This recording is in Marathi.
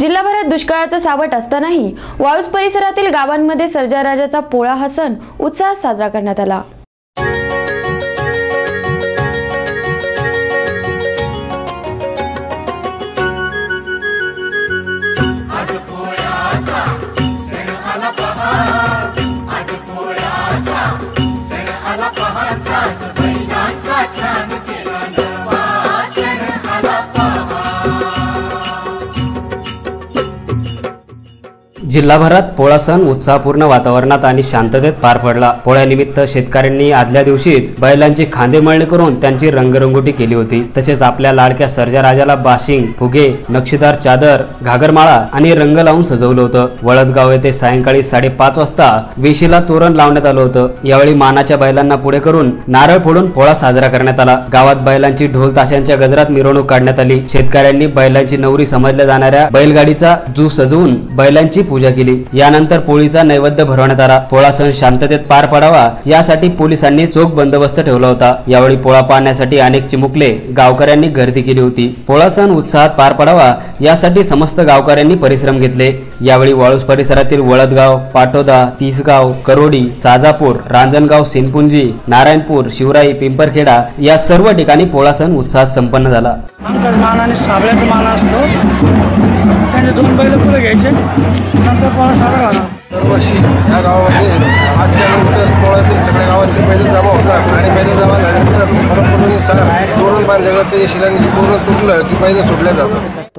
जिल्हाभरात दुष्काळाचं सावट असतानाही वाळूस परिसरातील गावांमध्ये सर्जाराजाचा पोळा हा सण उत्साहात साजरा करण्यात आला. जिल्हाभरात पोळा सण उत्साहपूर्ण वातावरणात आणि शांततेत पार पडला. पोळ्यानिमित्त शेतकऱ्यांनी आदल्या दिवशीच बैलांची खांदे मळणी करून त्यांची रंगरंगोटी केली होती. तसेच आपल्या लाडक्या सर्जा राजाला बाशिंग फुगे नक्षीदार चादर घागरमाळा आणि रंग लावून सजवलं होतं. वळदगाव येथे सायंकाळी साडेपाच वाजता वेशीला तोरण लावण्यात आलं होतं. यावेळी मानाच्या बैलांना पुढे करून नारळ फोडून पोळा साजरा करण्यात आला. गावात बैलांची ढोल ताशांच्या गजरात मिरवणूक काढण्यात आली. शेतकऱ्यांनी बैलांची नवरी समजल्या जाणाऱ्या बैलगाडीचा जू सजवून बैलांची पूजा केली. यानंतर पोळीचा नैवेद्य भरवण्यात आला. पोळा सण शांततेत पार पडावा यासाठी पोलिसांनी चोख बंदोबस्त ठेवला होता. यावेळी पोळा पाहण्यासाठी अनेक चिमुकले गावकऱ्यांनी गर्दी केली होती. पोळा सण उत्साहात पार पडावा यासाठी समस्त गावकऱ्यांनी परिश्रम घेतले. यावेळी वाळूस परिसरातील वळदगाव पाटोदा तिसगाव करोडी चाजापूर रांजणगाव सिनपुंजी नारायणपूर शिवराई पिंपरखेडा या सर्व ठिकाणी पोळा सण उत्साहात संपन्न झाला. आमच्या मानाने साबळ्याचा मान असतो. त्यांचे दोन बैल पुढे घ्यायचे. नंतर पोळा साजरा होणार दरवर्षी या गावामध्ये आजच्या नंतर पोळ्यातील सगळ्या गावातील पैदल जमा होतात आणि पैदल जमा झाल्यानंतर परत तोरण बांधले जाते शिलानी तोरण तुटलं की पैदल सुटले जातात.